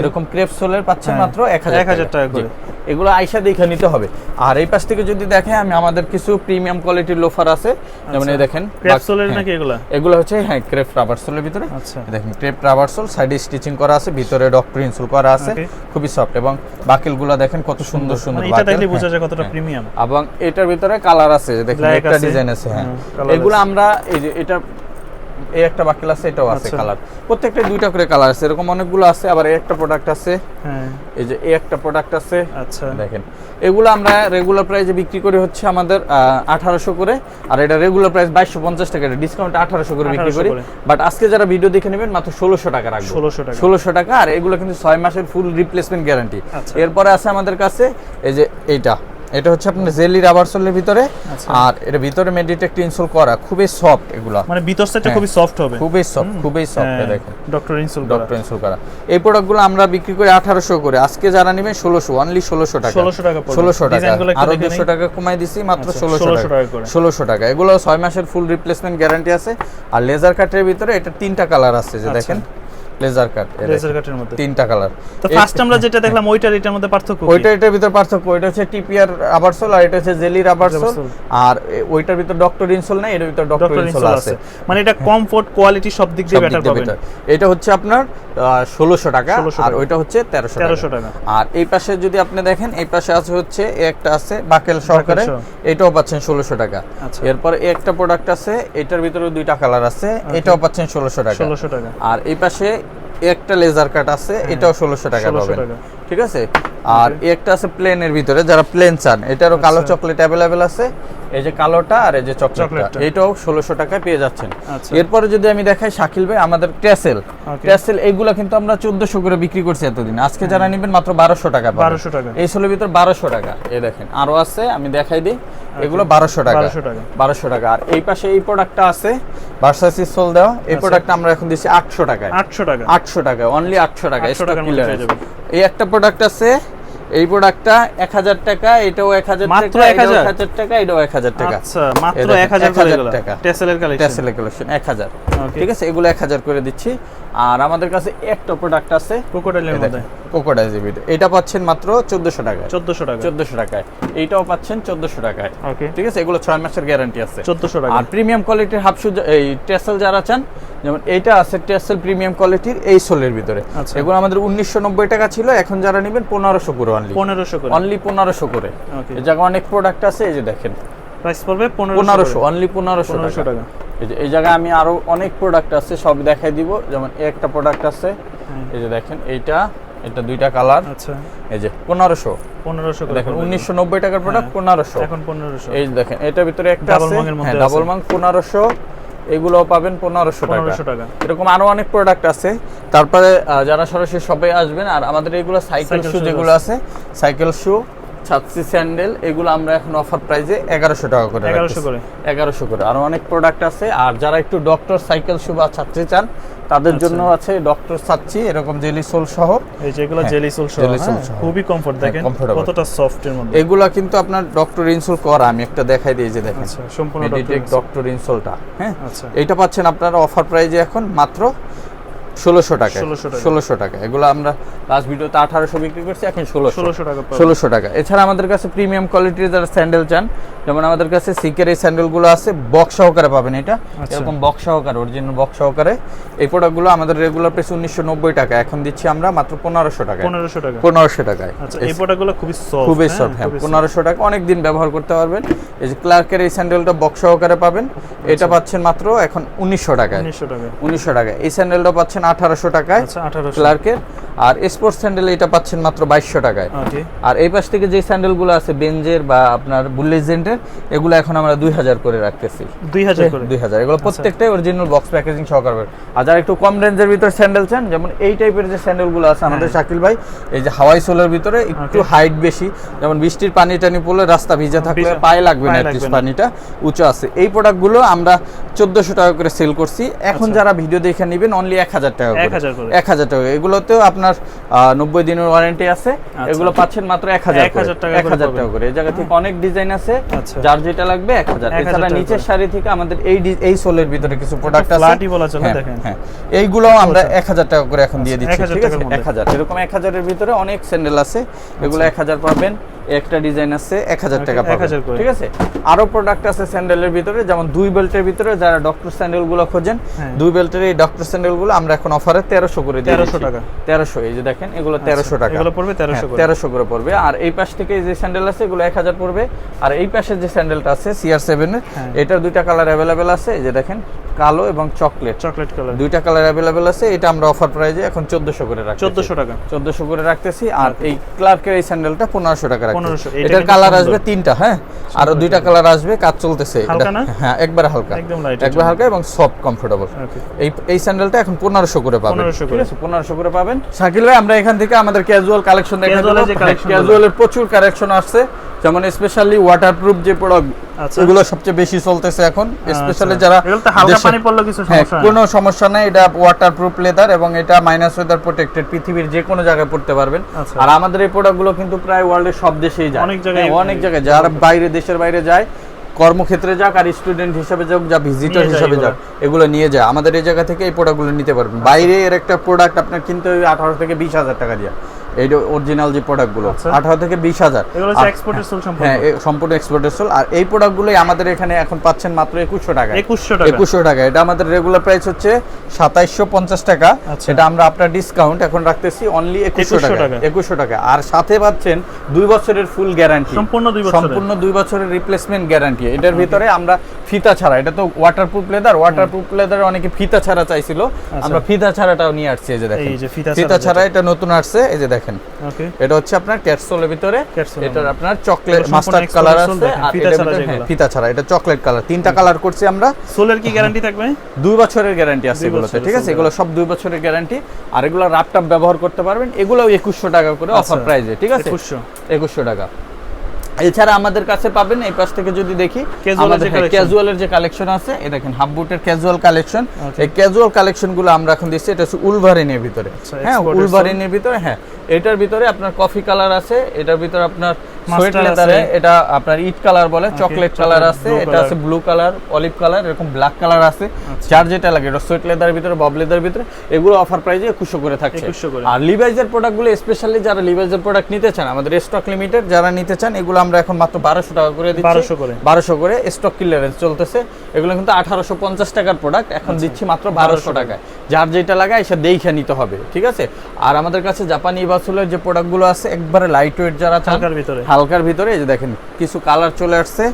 এরকম ক্রেপ সোলের পাচ্ছেন হ্যাঁ, মাত্র এক হাজার টাকা। করে। এগুলো আইসা দেখে নিতে হবে। আর এই পাশ থেকে যদি দেখে আমি আমাদের কিছু প্রিমিয়াম কোয়ালিটির লোফার আছে। যেমন এই দেখেন ক্র্যাপসোলের হ্যাঁ, নাকি এগুলা? এগুলো হচ্ছে হ্যাঁ ক্রেপ রাবার সোলের ভিতরে। আচ্ছা। দেখেন ক্রেপ রাবার সোল সাইডে স্টিচিং করা আছে ভিতরে ডক্টর ইনসুল করা আছে। খুবই সফট এবং বাকিলগুলো দেখেন কত সুন্দর সুন্দর। মানে এটা দেখলে বোঝা যায় কতটা হ্যাঁ। প্রিমিয়াম এবং এটার ভিতরে কালার আছে দেখেন একটা ডিজাইন আছে হ্যাঁ, এগুলো আমরা এই যে এটা এই একটা বাকিল আছে এটাও আছে আচ্ছা। কালার প্রত্যেকটা দুইটা করে কালার আছে এরকম অনেকগুলো আছে আবার এই একটা প্রোডাক্ট আছে। হ্যাঁ। এই যে এই একটা প্রোডাক্ট আছে আচ্ছা। দেখেন। এগুলো আমরা রেগুলার প্রাইসে বিক্রি করি হচ্ছে আমাদের আঠারোশো করে আর এটা রেগুলার প্রাইস বাইশশো পঞ্চাশ টাকা ডিসকাউন্ট আঠারোশো করে বিক্রি করি। বাট আজকে যারা ভিডিও দেখে নেবেন মাত্র ষোলোশো টাকা রাখব। 1600 টাকা। ষোলোশো টাকা আর এগুলো কিন্তু ছয় মাসের ফুল রিপ্লেসমেন্ট গ্যারান্টি আচ্ছা। এরপরে আছে আমাদের কাছে এই যে এইটা। এটা হচ্ছে আপনার জেলি রাবার সোলের ভিতরে। আচ্ছা। আর এটা ভিতরে মেডিটেক্ট ইনসোল করা খুবই সফট এগুলা। মানে ভিতর সাইডটা হ্যাঁ। খুবই সফট হবে। খুবই সফট খুবই সফট দেখেন। ডক্টর ইনসুল ডক্টর ইনসোল করা। এই প্রোডাক্টগুলো আমরা বিক্রি করি আঠারোশো করে। আজকে যারা নেবেন ষোলোশো অনলি ষোলোশো টাকা। 1600 টাকা পড়বে। ষোলোশো টাকা। ডিজাইনগুলো একটু আরও দেখে টাকা কমাই দিছি মাত্র আচ্ছা, ষোলোশো 1600 টাকা। করে। টাকা ষোলোশো টাকা। এগুলো ছয় মাসের ফুল রিপ্লেসমেন্ট গ্যারান্টি আছে। আর লেজার কাটের ভিতরে এটা তিনটা কালার আছে যে আচ্ছা। দেখেন। লেজার কাট লেজার কাটের মধ্যে। তিনটা কালার তো ফার্স্ট আমরা যেটা দেখলাম ওইটার এটার মধ্যে পার্থক্য? ওইটা এটার ভিতর পার্থক্য ওইটা হচ্ছে টিপিআর রাবার সোল আর এটা হচ্ছে জেলি রাবার সোল। আর ওইটার ভিতর ডক্টর ইনসোল নাই এটার ভিতর ডক্টর ইনসোল আছে। মানে এটা কমফোর্ট কোয়ালিটি সব দিক দিয়ে বেটার পাবেন। এটা হচ্ছে আপনার ষোলোশো টাকা আর ওইটা হচ্ছে 1300 টাকা। আর এই পাশে যদি আপনি দেখেন এই পাশে আছে হচ্ছে একটা আছে বাকেল সহকারে। এটাও পাচ্ছেন ষোলোশো টাকা। আচ্ছা। এরপর একটা প্রোডাক্ট আছে এটার ভিতরে দুইটা কালার আছে এটাও পাচ্ছেন ষোলোশো টাকা। ষোলোশো টাকা। আর এই পাশে একটা লেজার কাট আছে এটাও ষোলোশো টাকা পাবেন। ঠিক আছে? আর একটা আছে প্লেনের ভিতরে যারা প্লেন চান এটারও কালো আচ্ছা। চকলেট অ্যাভেলেবেল আছে এই যে কালোটা আর এই যে চকলেটটা। এটাও ষোলোশো টাকায় পেয়ে যাচ্ছেন আচ্ছা। এরপরে যদি আমি দেখাই শাকিল ভাই আমাদের ট্যাসেল ট্যাসেল এইগুলো কিন্তু আমরা চোদ্দশো করে বিক্রি করছি এতদিন আজকে যারা নেবেন মাত্র বারোশো টাকা। 1200 টাকা। এই সোলের ভিতর বারোশো টাকা এই দেখেন আরও আছে আমি দেখাই দিই এগুলো বারোশো টাকা 1200 টাকা। বারোশো টাকা আর এই পাশে এই প্রোডাক্টটা আছে ভার্সাসি সোল দেওয়া এই আচ্ছা। প্রোডাক্টটা আমরা এখন দিচ্ছি আটশো টাকায় আটশো টাকা আটশো টাকা অনলি আটশো টাকা 800 stock টাকার মধ্যে পেয়ে clearance। যাবেন। এই একটা প্রোডাক্ট আছে এই প্রোডাক্টটা এক হাজার টাকা এটাও এক হাজার মাত্র টাকা 1000? এক হাজার? টাকা এটাও এক হাজার টাকা। আচ্ছা মাত্র এক হাজার 1000 টাকা। টেসেলের কালেকশন টেসেলের কালেকশন এক হাজার। Okay. ঠিক আছে? এগুলো এক হাজার করে দিচ্ছি। আর আমাদের কাছে একটা প্রোডাক্ট আছে। ক্রোকোডাইলের মধ্যে। কোকোডাইল জিবিটা এটা পাচ্ছেন মাত্র চোদ্দশো টাকায়। চোদ্দশো টাকা চোদ্দশো টাকায়। এইটাও পাচ্ছেন চোদ্দশো টাকায়। ওকে ঠিক আছে? এগুলো ছয় মাসের গ্যারান্টি আছে। চোদ্দশো টাকা আর প্রিমিয়াম কোয়ালিটির হাফ শু এই টেসেল যারা চান যেমন এইটা আছে টেসেল প্রিমিয়াম কোয়ালিটির এই সোলের ভিতরে। আচ্ছা। এগুলো আমাদের উনিশশো নব্বই টাকা ছিল এখন যারা নেবেন পনেরোশো করে অনলি পনেরোশো করে। অনলি পনেরোশো করে। ওকে এই জায়গায় অনেক প্রোডাক্ট আছে এই যে দেখেন। প্রাইস পড়বে পনেরোশো অনলি পনেরোশো পনেরোশো টাকা। টাকা। এই যে এই জায়গায় আমি আরও অনেক প্রোডাক্ট আছে সব দেখাই দিব। যেমন এই একটা প্রোডাক্ট আছে। এই যে দেখেন এইটা এটা দুইটা কালার। আচ্ছা। এই যে পনেরোশো। পনেরোশো করে দেখেন। উনিশশো নব্বই টাকার প্রোডাক্ট পনেরোশো। এখন পনেরোশো। এই দেখেন এটার ভিতরে একটা আছে। হ্যাঁ ডাবল মাং পনেরোশো। এগুলো পাবেন পনেরোশো টাকা। এরকম আরও অনেক প্রোডাক্ট আছে। তারপরে যারা সরাসরি সবাই আসবেন আর আমাদের এগুলো সাইকেল শু যেগুলো আছে সাইকেল শু ছাত্রী স্যান্ডেল এগুলো আমরা এখন অফার প্রাইজে এগারোশো টাকা করে এগারোশো করে। এগারোশো করে। আরও অনেক প্রোডাক্ট আছে। আর যারা একটু ডক্টর সাইকেল শু বা ছাত্রী চান তাদের আচ্ছা। জন্য আছে ডক্টর সাচ্চি এরকম জেলি সোল সহ। এই যেগুলো হ্যাঁ, জেলি সোল সহ হ্যাঁ, খুবই কমফর্ট দেখেন comfortable। কতটা সফট এর মধ্যে। এগুলা কিন্তু আপনার ডক্টর ইনসোল করা আমি একটা দেখাই দিই যে দেখেন। আচ্ছা সম্পূর্ণ ডক্টর ইনসোলটা হ্যাঁ? আচ্ছা। এটা পাচ্ছেন আপনারা অফার প্রাইজে এখন মাত্র ষোলোশো টাকা। 1600 ষোলোশো টাকা। এগুলো আমরা লাস্ট ভিডিওতে আঠারোশো বিক্রি করছি এখন ষোলোশো। ষোলোশো টাকা ষোলোশো টাকা। এছাড়া আমাদের কাছে প্রিমিয়াম কোয়ালিটির যারা স্যান্ডেল চান যেমন আমাদের কাছে সিকের এই স্যান্ডেলগুলো আছে বক্স সহকারে পাবেন এটা। আচ্ছা। এরকম বক্স সহকারে অরিজিনাল বক্স সহকারে। এই প্রোডাক্টগুলো আমাদের রেগুলার প্রাইস উনিশশো নব্বই টাকা। এখন দিচ্ছি আমরা মাত্র পনেরোশো টাকা পনেরোশো টাকা। পনেরোশো টাকায়। আচ্ছা এই প্রোডাক্টগুলো খুবই সফট খুবই সফট হ্যাঁ পনেরোশো টাকা। অনেক দিন ব্যবহার করতে পারবেন। এই যে ক্লার্কের এই স্যান্ডেলটা বক্স সহকারে পাবেন। এটা পাচ্ছেন মাত্র এখন উনিশশো টাকায়। উনিশশো টাকা উনিশশো টাকায়। এই স্যান্ডেলটা পাচ্ছেন আঠারোশো টাকায় আচ্ছা ক্লার্কের। আর স্পোর্টস স্যান্ডেল এটা পাচ্ছেন মাত্র বাইশশো টাকায়। আর এই পাশ থেকে যে স্যান্ডেলগুলো আছে বেঞ্জের বা আপনার বুল্লেজেন্টের এগুলো এখন আমরা দুই হাজার করে রাখতেছি। দুই হাজার করে? দুই হাজার। এগুলো প্রত্যেকটাই অরিজিনাল বক্স প্যাকেজিং সহকারে। আর যারা একটু কম রেঞ্জের ভিতরে স্যান্ডেল চান যেমন এই টাইপের যে স্যান্ডেলগুলো আছে আমাদের শাকিল ভাই এই যে হাওয়াই সোলের ভিতরে একটু হাইট বেশি যেমন বৃষ্টির পানি টানি পড়লে রাস্তা ভিজা থাকলে পায়ে না লাগবে না। পানিটা উঁচু আছে। এই প্রোডাক্টগুলো আমরা চোদ্দশো টাকা করে সেল করছি। এখন আচ্ছা। যারা ভিডিও দেখে নেবেন অনলি এক হাজার টাকা করে। 1000 করে। এক হাজার টাকা এগুলোতেও আপনার নব্বই দিনের ওয়ারেন্টি আছে। এগুলো পাচ্ছেন মাত্র এক হাজার টাকা এক হাজার টাকা করে। এই জায়গা থেকে অনেক ডিজাইন আছে। আচ্ছা। যার যেটা লাগবে এক হাজার। এছাড়া নিচের। শাড়ি থেকে আমাদের এই এই সোলের ভিতরে কিছু প্রোডাক্ট আছে। বলা চলে, হ্যাঁ, দেখেন। হ্যাঁ। এইগুলো আমরা এক হাজার টাকা করে এখন দিয়ে আচ্ছা, দিচ্ছি ঠিক আছে? এক হাজার। এরকম এক হাজারের ভিতরে অনেক স্যান্ডেল আছে। এগুলো এক হাজার পাবেন। একটা ডিজাইন আছে এক হাজার টাকা পাবেন ঠিক আছে আরও প্রোডাক্ট আছে স্যান্ডেলের ভিতরে যেমন দুই বেল্টের ভিতরে যারা ডক্টর স্যান্ডেলগুলো খোঁজেন হ্যাঁ। দুই বেল্টের এই ডক্টর স্যান্ডেলগুলো আমরা এখন অফারে তেরোশো করে দিয়ে 1300 টাকা। তেরোশো এই যে দেখেন এগুলো তেরোশো টাকা এগুলো পড়বে 1300 করে। তেরোশো করে পড়বে আর এই পাশ থেকে যে স্যান্ডেল আছে এগুলো এক হাজার পড়বে আর এই পাশে যে স্যান্ডেলটা আছে সিআর সেভেনের হ্যাঁ। এটার দুইটা কালার অ্যাভেলেবেল আছে এই যে দেখেন কালো এবং চকলেট। Chocolate colour. দুইটা কালার অ্যাভেলেবেল আছে এটা আমরা অফার প্রাইজে এখন চোদ্দশো করে রাখছি 1400 টাকা। চোদ্দশো করে রাখতেছি আর এই ক্লার্কের এই স্যান্ডেলটা পনেরোশো টাকা রাখতেছি। 1500 এটার কালার আসবে তিনটা হ্যাঁ? আরও দুইটা কালার আসবে কাজ চলতেছে হ্যাঁ একবার হালকা। একদম light একবার হালকা এবং সফট কমফোর্টেবল এই এই স্যান্ডেলটা এখন পনেরোশো করে পাবেন। 1500 ঠিক করে। আছে? পনেরোশো করে পাবেন। শাকিল ভাই আমরা এখান থেকে আমাদের ক্যাজুয়াল কালেকশন দেখে Casual এর যে collection গুলো। ক্যাজুয়ালের প্রচুর কালেকশন আসছে। যেমন স্পেশালি ওয়াটারপ্রুফ যে প্রোডাক্ট। এগুলো সবচেয়ে বেশি চলতেছে এখন স্পেশালি যারা হালকা পানি পড়লে কিছু হ্যাঁ সমস্যা কোনো সমস্যা নাই এটা ওয়াটারপ্রুফ লেদার এবং এটা মাইনাস ওয়েদার প্রোটেক্টেড পৃথিবীর যে কোনো জায়গায় পড়তে পারবেন। আচ্ছা। আর আমাদের এই প্রোডাক্টগুলো কিন্তু প্রায় ওয়ার্ল্ডের সব দেশেই যায়। অনেক জায়গায়- হ্যাঁ, অনেক জায়গায় যারা বাইরে দেশের বাইরে যায় কর্মক্ষেত্রে যাক আর স্টুডেন্ট হিসেবে যাক যা ভিজিটর হিসেবে। যাক এগুলো নিয়ে যায়। আমাদের এই জায়গা থেকে এই প্রোডাক্টগুলো নিতে পারবেন। বাইরে এর একটা প্রোডাক্ট আপনার কিনতে হবে আঠারো থেকে বিশ হাজার টাকা দিয়ে। এই অরিজিনাল যে প্রোডাক্টগুলো আচ্ছা। আঠারো থেকে বিশ হাজার। সম্পর্ক হ্যাঁ সম্পূর্ণ এক্সপোর্টের সোল আর এই প্রোডাক্টগুলোই আমাদের এখানে এখন পাচ্ছেন মাত্র একুশশো টাকা 2100 টাকা। একুশশো টাকা। এটা আমাদের রেগুলার প্রাইস হচ্ছে সাতাইশশো পঞ্চাশ টাকা। আচ্ছা। এটা আমরা আপনার ডিসকাউন্ট এখন রাখতেছি অনলি একুশশো টাকা। একুশশো টাকা। আর সাথে পাচ্ছেন দুই বছরের ফুল গ্যারান্টি সম্পূর্ণ দুই সম্পূর্ণ দুই বছরের রিপ্লেসমেন্ট গ্যারান্টি এটার ভিতরে আমরা ফিতা ছাড়া এটা তো ওয়াটারপ্রুফ লেদার ওয়াটারপ্রুফ লেদার অনেকে ফিতা ছাড়া চাইছিল। আমরা ফিতা ছাড়াটাও নিয়ে আসছি এই যে দেখেন। ফিতা ছাড়া এটা নতুন আসছে এই যে দেখেন। ওকে। এটা হচ্ছে আপনার ক্যাটসোলের ভিতরে। এটার আপনার চকলেট মাস্টার্ড কালার আছে। আর ফিতা ছাড়া ভিতরে- হ্যাঁ, ফিতা ছাড়া। এটা চকলেট কালার তিনটা কালার করছি আমরা। সোলের কি গ্যারান্টি থাকবে? দুই বছরের গ্যারান্টি আছে এগুলোতে ঠিক আছে? এগুলো সব দুই বছরের গ্যারান্টি আর এগুলো রাপটাপ ব্যবহার করতে পারবেন। এগুলো একুশশো টাকা করে অফার আচ্ছা। প্রাইজে ঠিক আছে? 2100 একুশশো টাকা। এছাড়া আমাদের কাছে পাবেন এই পাশ থেকে যদি দেখি আমাদের ক্যাজুয়ালের যে কালেকশন আছে এই দেখেন হাফ বুটের ক্যাজুয়াল কালেকশন এই ক্যাজুয়াল কালেকশনগুলো আমরা এখন দিচ্ছি এটা হচ্ছে উলভারিনের ভিতরে। আচ্ছা, হ্যাঁ উলভারিনের ভিতরে হ্যাঁ। এটার ভিতরে আপনার কফি কালার আছে এটার ভিতরে আপনার সোয়েট লেদারে এটা আপনার ইট কালার বলে চকলেট কালার আছে এটা আছে ব্লু কালার অলিভ কালার এরকম ব্ল্যাক কালার আছে আচ্ছা। যার যেটা লাগে এটা সোয়েট লেদারের ভিতরে বব লেদারের ভিতরে এগুলো অফার প্রাইজে একুশশো করে থাকছে 2100 করে। আর লিভাইজের প্রোডাক্টগুলো স্পেশালি যারা লিভাইজের প্রোডাক্ট নিতে চান আমাদের স্টক লিমিটেড যারা নিতে চান এগুলো আমরা এখন মাত্র বারোশো টাকা করে দিচ্ছি 1200 করে। বারোশো করে স্টক ক্লিয়ারেন্স চলতেছে এগুলো কিন্তু আঠারোশো পঞ্চাশ টাকার প্রোডাক্ট এখন আচ্ছা। দিচ্ছি মাত্র বারোশো টাকায় যার যেটা লাগায় সে দেখে নিতে হবে ঠিক আছে? আর আমাদের কাছে জাপানি বাসুলের যে প্রোডাক্টগুলো আছে একবারে লাইট ওয়েট যারা হালকার ভিতরে। হালকার ভিতরে এই যে দেখেন কিছু কালার চলে আসছে।